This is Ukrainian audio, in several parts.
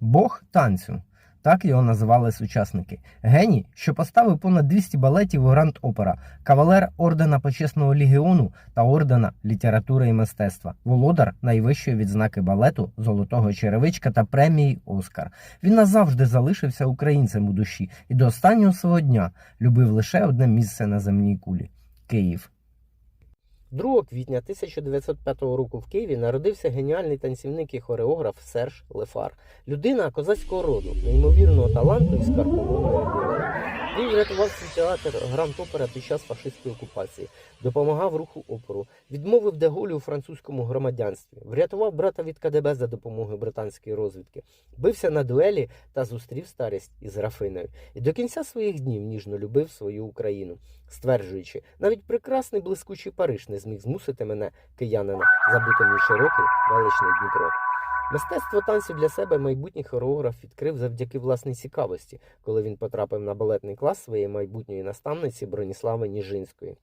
Бог танцю. Так його називали сучасники. Геній, що поставив понад 200 балетів у Гранд Опера, кавалер ордена Почесного легіону та ордена літератури і мистецтва, володар найвищої відзнаки балету, золотого черевичка та премії Оскар. Він назавжди залишився українцем у душі і до останнього свого дня любив лише одне місце на земній кулі Київ. 2 квітня 1905 року в Києві народився геніальний танцівник і хореограф Серж Лефар, людина козацького роду, неймовірного таланту і скарбової долі. Він врятував свій театр Гранд Опера під час фашистської окупації, допомагав руху опору, відмовив Деголю у французькому громадянстві, врятував брата від КДБ за допомогою британської розвідки, бився на дуелі та зустрів старість із Рафиною. І до кінця своїх днів ніжно любив свою Україну, стверджуючи, навіть прекрасний блискучий Париж не зміг змусити мене, киянина, забути мій широкий величний Дніпро. Мистецтво танцю для себе майбутній хореограф відкрив завдяки власній цікавості, коли він потрапив на балетний клас своєї майбутньої наставниці Броніслави Ніжинської.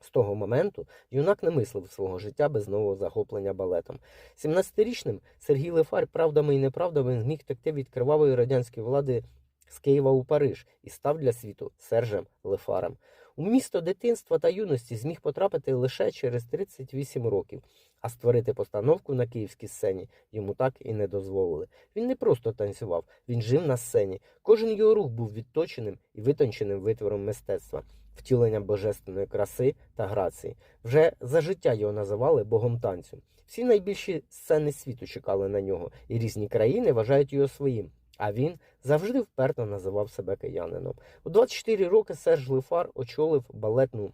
З того моменту юнак не мислив свого життя без нового захоплення балетом. 17-річним Сергій Лефар правдами і неправдами зміг текти від кривавої радянської влади з Києва у Париж і став для світу Сержем Лефарем. У місто дитинства та юності зміг потрапити лише через 38 років, а створити постановку на київській сцені йому так і не дозволили. Він не просто танцював, він жив на сцені. Кожен його рух був відточеним і витонченим витвором мистецтва, втіленням божественної краси та грації. Вже за життя його називали богом танцю. Всі найбільші сцени світу чекали на нього, і різні країни вважають його своїм. А він завжди вперто називав себе киянином. У 24 роки Серж Лефар очолив балетну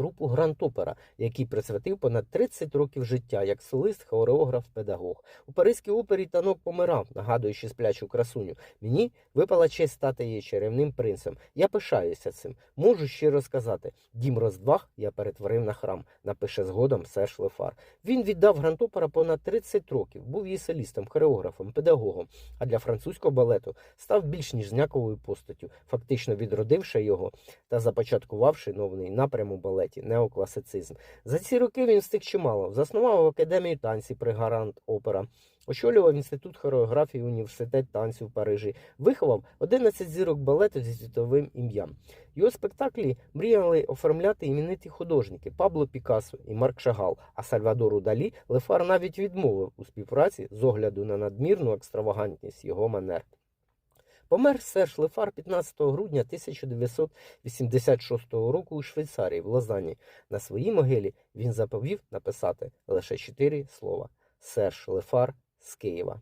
трупу Гранд Опера, який присвятив понад 30 років життя як солист, хореограф, педагог. У Паризькій опері танок помирав, нагадуючи сплячу красуню. Мені випала честь стати її чарівним принцем. Я пишаюся цим. Можу щиро сказати, дім роздваг я перетворив на храм, напише згодом Серж Лефар. Він віддав Гранд Опера понад 30 років, був її солістом, хореографом, педагогом, а для французького балету став більш ніж знаковою постаттю, фактично відродивши його та започаткувавши новий напрям у балеті неокласицизм. За ці роки він встиг чимало. Заснував академію танців при Гарант Опера, очолював інститут хореографії університет танців в Парижі, виховав 11 зірок балету зі світовим ім'ям. Його спектаклі мріяли оформляти імениті художники Пабло Пікассо і Марк Шагал, а Сальвадору Далі Лефар навіть відмовив у співпраці з огляду на надмірну екстравагантність його манер. Помер Серж Лефар 15 грудня 1986 року у Швейцарії в Лозанні. На своїй могилі він заповів написати лише чотири слова: Серж Лефар з Києва.